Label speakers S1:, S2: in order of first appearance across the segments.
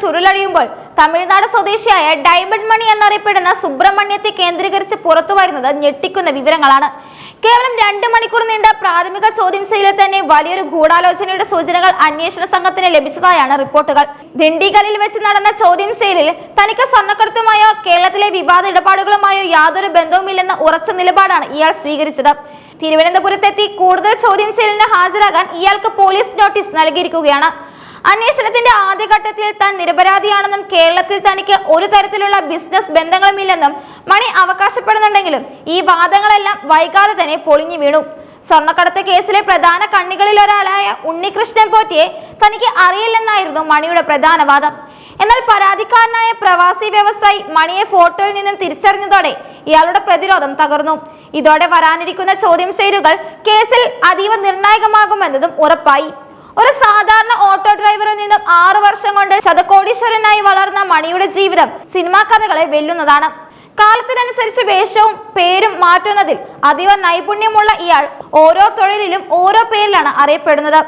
S1: ചുരുളഴിയുമ്പോൾ തമിഴ്നാട് സ്വദേശിയായ ഡയമണ്ട് മണി എന്നറിയപ്പെടുന്ന സുബ്രഹ്മണ്യത്തെ കേന്ദ്രീകരിച്ച് പുറത്തു വരുന്നത് ഞെട്ടിക്കുന്ന വിവരങ്ങളാണ്. കേവലം രണ്ട് മണിക്കൂർ നീണ്ട പ്രാഥമിക ചോദ്യം ചെയ്യലിൽ തന്നെ വലിയൊരു ഗൂഢാലോചനയുടെ സൂചനകൾ അന്വേഷണ സംഘത്തിന് ലഭിച്ചതായാണ് റിപ്പോർട്ടുകൾ. ദിണ്ടിഗലിൽ വെച്ച് നടന്ന ചോദ്യം ചെയ്യലിൽ തനിക്ക് സ്വർണക്കടത്തുമായോ കേരളത്തിലെ വിവാദ ഇടപാടുകളുമായോ യാതൊരു ബന്ധവുമില്ലെന്ന ഉറച്ച നിലപാടാണ് ഇയാൾ സ്വീകരിച്ചത്. തിരുവനന്തപുരത്തെത്തി കൂടുതൽ ചോദ്യം ചെയ്യലിന് ഹാജരാകാൻ ഇയാൾക്ക് പോലീസ് നോട്ടീസ് നൽകിയിരിക്കുകയാണ്. അന്വേഷണത്തിന്റെ ആദ്യഘട്ടത്തിൽ താൻ നിരപരാധിയാണെന്നും കേരളത്തിൽ തനിക്ക് ഒരു തരത്തിലുള്ള ബിസിനസ് ബന്ധങ്ങളുമില്ലെന്നും മണി അവകാശപ്പെടുന്നുണ്ടെങ്കിലും ഈ വാദങ്ങളെല്ലാം വൈകാതെ തന്നെ പൊളിഞ്ഞു വീണു. സ്വർണക്കടത്ത് കേസിലെ പ്രധാന കണ്ണികളിൽ ഒരാളായ ഉണ്ണികൃഷ്ണൻ പോറ്റിയെ തനിക്ക് അറിയില്ലെന്നായിരുന്നു മണിയുടെ പ്രധാന വാദം. എന്നാൽ പരാതിക്കാരനായ പ്രവാസി വ്യവസായി മണിയെ ഫോട്ടോയിൽ നിന്നും തിരിച്ചറിഞ്ഞതോടെ ഇയാളുടെ പ്രതിരോധം തകർന്നു. ഇതോടെ വരാനിരിക്കുന്ന ചോദ്യം ചെയ്യലുകൾ കേസിൽ അതീവ നിർണായകമാകുമെന്നതും ഉറപ്പായി. ഒരു സാധാരണ ഓട്ടോ ഡ്രൈവറിൽ നിന്നും ആറു വർഷം കൊണ്ട് ശതകോടീശ്വരനായി വളർന്ന മണിയുടെ ജീവിതം സിനിമാ കഥകളെ വെല്ലുന്നതാണ്. കാലത്തിനനുസരിച്ച് വേഷവും പേരും മാറ്റുന്നതിൽ അതീവ നൈപുണ്യമുള്ള ഇയാൾ ഓരോ തൊഴിലിലും ഓരോ പേരിലാണ് അറിയപ്പെടുന്നത്.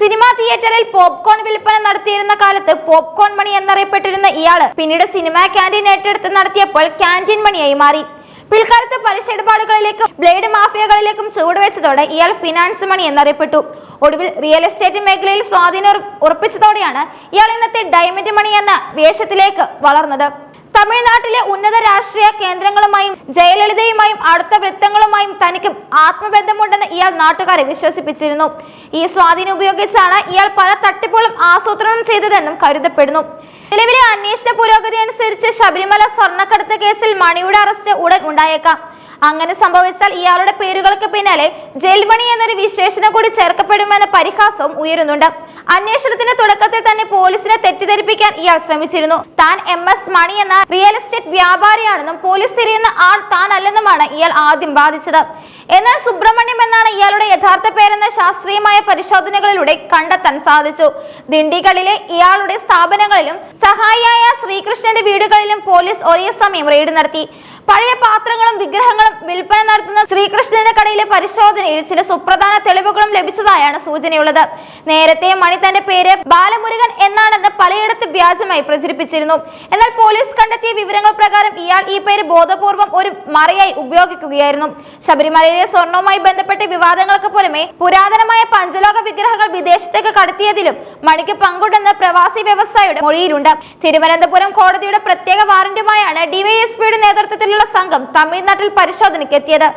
S1: സിനിമാ തിയേറ്ററിൽ പോപ്കോൺ വിൽപ്പന നടത്തിയിരുന്ന കാലത്ത് പോപ്കോൺ മണി എന്നറിയപ്പെട്ടിരുന്ന ഇയാൾ പിന്നീട് സിനിമാ ക്യാന്റീൻ ഏറ്റെടുത്ത് നടത്തിയപ്പോൾ ക്യാന്റീൻ മണിയായി മാറി. പിൽക്കാലത്ത് പലിശ ഇടപാടുകളിലേക്കും ബ്ലേഡ് മാഫിയകളിലേക്കും ചുവടുവെച്ചതോടെ ഇയാൾ ഫിനാൻസ് മണി എന്നറിയപ്പെട്ടു. ഒടുവിൽ റിയൽ എസ്റ്റേറ്റ് മേഖലയിൽ സ്വാധീനം ഉറ- ഉറപ്പിച്ചതോടെയാണ് ഇയാൾ ഇന്നത്തെ ഡയമണ്ട് മണി എന്ന വേഷത്തിലേക്ക് വളർന്നത്. തമിഴ്നാട്ടിലെ ഉന്നത രാഷ്ട്രീയ കേന്ദ്രങ്ങളുമായും ജയലളിതയുമായും അടുത്ത വൃത്തങ്ങളുമായും തനിക്ക് ആത്മബന്ധമുണ്ടെന്ന് ഇയാൾ നാട്ടുകാരെ വിശ്വസിപ്പിച്ചിരുന്നു. ഈ സ്വാധീനം ഉപയോഗിച്ചാണ് ഇയാൾ പല തട്ടിപ്പുകളും ആസൂത്രണം ചെയ്തതെന്നും കരുതപ്പെടുന്നു. നിലവിലെ അന്വേഷണ പുരോഗതി അനുസരിച്ച് ശബരിമല സ്വർണക്കടത്ത് കേസിൽ മണിയുടെ അറസ്റ്റ് ഉടൻ ഉണ്ടായേക്കാം. അങ്ങനെ സംഭവിച്ചാൽ ഇയാളുടെ പേരുകൾക്ക് പിന്നാലെ ജെൽമണി എന്നൊരു വിശേഷണം കൂടി ചേർക്കപ്പെടുമെന്ന പരിഹാസവും ഉയരുന്നുണ്ട്. അന്വേഷണത്തിന്റെ തുടക്കത്തിൽ തന്നെ പോലീസിനെ തെറ്റിദ്ധരിപ്പിക്കാൻ ഇയാൾ ശ്രമിച്ചിരുന്നു. താൻ എം എസ് മണി എന്ന റിയൽ എസ്റ്റേറ്റ് വ്യാപാരിയാണെന്നും പോലീസ് തിരിയുന്ന ആൾ താൻ അല്ലെന്നുമാണ് ഇയാൾ ആദ്യം വാദിച്ചത്. എന്നാൽ സുബ്രഹ്മണ്യം എന്നാണ് ഇയാളുടെ യഥാർത്ഥ പേരെന്ന ശാസ്ത്രീയമായ പരിശോധനകളിലൂടെ കണ്ടെത്താൻ സാധിച്ചു. ദിണ്ടികളിലെ ഇയാളുടെ സ്ഥാപനങ്ങളിലും സഹായിയായ ശ്രീകൃഷ്ണന്റെ വീടുകളിലും പോലീസ് ഒരേ സമയം റെയ്ഡ് നടത്തി. പഴയ പാത്രങ്ങളും വിഗ്രഹങ്ങളും വിൽപ്പന നടത്തുന്ന ശ്രീകൃഷ്ണന്റെ കടയിലെ പരിശോധനയിൽ ചില സുപ്രധാന തെളിവുകളും ലഭിച്ചതായാണ് സൂചനയുള്ളത്. നേരത്തെ മണി തന്റെ പേര് ബാലമുരുകൻ എന്നാണെന്ന് പലയിടത്ത് വ്യാജമായി പ്രചരിപ്പിച്ചിരുന്നു. എന്നാൽ പോലീസ് കണ്ടെത്തിയ വിവരങ്ങൾ പ്രകാരം ഇയാൾ ഈ പേര് ബോധപൂർവം ഒരു മറയായി ഉപയോഗിക്കുകയായിരുന്നു. ശബരിമലയിലെ സ്വർണവുമായി ബന്ധപ്പെട്ട വിവാദങ്ങൾക്ക് പുറമെ പുരാതനമായ പഞ്ചലോക വിഗ്രഹങ്ങൾ വിദേശത്തേക്ക് കടത്തിയതിലും മണിക്ക് പങ്കുണ്ടെന്ന് പ്രവാസി വ്യവസായിയുടെ മൊഴിയിലുണ്ട്. തിരുവനന്തപുരം കോടതിയുടെ പ്രത്യേക വാറന്റുമായാണ് ഡിവൈഎസ്പിയുടെ നേതൃത്വത്തിലുള്ള സംഘം തമിഴ്നാട്ടിൽ പരിശോധനയ്ക്ക് എത്തിയത്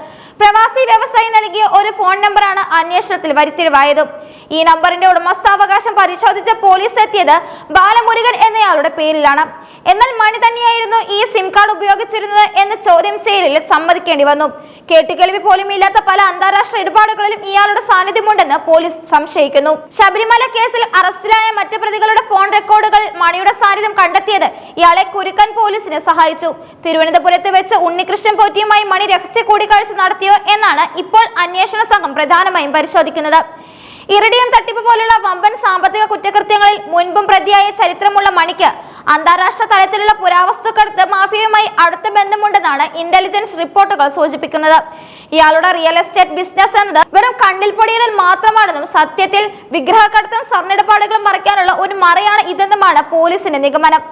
S1: പ്രവാസി വ്യവസായി നൽകിയ ഒരു ഫോൺ നമ്പറാണ് അന്വേഷണത്തിൽ വരുത്തിഴിവായതും ഈ നമ്പറിന്റെ ഉടമസ്ഥാവകാശം പരിശോധിച്ച പോലീസ് എത്തിയത് ബാലമുരുകൻ എന്നയാളുടെ പേരിലാണ്. എന്നാൽ മണി തന്നെയായിരുന്നു ഈ സിം കാർഡ് ഉപയോഗിച്ചിരുന്നത് എന്ന് ചോദ്യം ചെയ്യലിൽ സമ്മതിക്കേണ്ടി വന്നു. കേട്ടുകേൾവി പോലും ഇല്ലാത്ത പല അന്താരാഷ്ട്ര ഇടപാടുകളിലും ഇയാളുടെ സാന്നിധ്യമുണ്ടെന്ന് പോലീസ് സംശയിക്കുന്നു. ശബരിമല കേസിൽ അറസ്റ്റിലായ മറ്റു പ്രതികളുടെ ഫോൺ റെക്കോർഡുകൾ മണിയുടെ സാന്നിധ്യം കണ്ടെത്തിയത് ഇയാളെ കുരുക്കൻ പോലീസിനെ സഹായിച്ചു. തിരുവനന്തപുരത്ത് വെച്ച് ഉണ്ണികൃഷ്ണൻ പോറ്റിയുമായി മണി രഹസ്യ കൂടിക്കാഴ്ച നടത്തിയോ എന്നാണ് ഇപ്പോൾ അന്വേഷണ സംഘം പ്രധാനമായും പരിശോധിക്കുന്നത്. ഇറിഡിയം തട്ടിപ്പ് പോലുള്ള വമ്പൻ സാമ്പത്തിക കുറ്റകൃത്യങ്ങളിൽ മുൻപും പ്രതിയായ ചരിത്രമുള്ള മണിക്ക് അന്താരാഷ്ട്ര തലത്തിലുള്ള പുരാവസ്തുക്കടത്ത് മാഫിയയുമായി അടുത്ത ബന്ധമുണ്ടെന്നാണ് ഇന്റലിജൻസ് റിപ്പോർട്ടുകൾ സൂചിപ്പിക്കുന്നത്. ഇയാളുടെ റിയൽ എസ്റ്റേറ്റ് ബിസിനസ് എന്നത് വെറും കണ്ണിൽ പൊടിയിടൽ മാത്രമാണെന്നും സത്യത്തിൽ വിഗ്രഹക്കടത്തും സ്വർണിടപാടുകളും മറയ്ക്കാനുള്ള ഒരു മറയാണ് ഇതെന്നുമാണ് പോലീസിന്റെ നിഗമനം.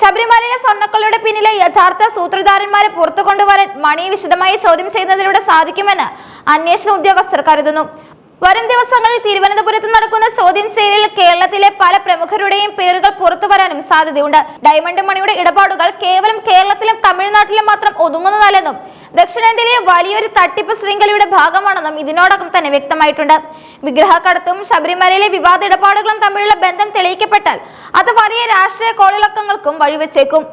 S1: ശബരിമലയിലെ സ്വർണക്കളുടെ പിന്നിലെ യഥാർത്ഥ സൂത്രധാരന്മാരെ പുറത്തു കൊണ്ടുവരാൻ മണി വിശദമായി ചോദ്യം ചെയ്യുന്നതിലൂടെ സാധിക്കുമെന്ന് അന്വേഷണ ഉദ്യോഗസ്ഥർ കരുതുന്നു. വരും ദിവസങ്ങളിൽ തിരുവനന്തപുരത്ത് നടക്കുന്ന ചോദ്യം ചെയ്യലിൽ കേരളത്തിലെ പല പ്രമുഖരുടെയും പേരുകൾ പുറത്തു വരാനും സാധ്യതയുണ്ട്. ഡയമണ്ട് മണിയുടെ ഇടപാടുകൾ കേവലം കേരളത്തിലും തമിഴ്നാട്ടിലും മാത്രം ഒതുങ്ങുന്നതല്ലെന്നും ദക്ഷിണേന്ത്യയിലെ വലിയൊരു തട്ടിപ്പ് ശൃംഖലയുടെ ഭാഗമാണെന്നും ഇതിനോടകം തന്നെ വ്യക്തമായിട്ടുണ്ട്. വിഗ്രഹക്കടത്തും ശബരിമലയിലെ വിവാദ ഇടപാടുകളും തമ്മിലുള്ള ബന്ധം തെളിയിക്കപ്പെട്ടാൽ അത് വലിയ രാഷ്ട്രീയ കോളിളക്കങ്ങൾക്കും വഴിവെച്ചേക്കും.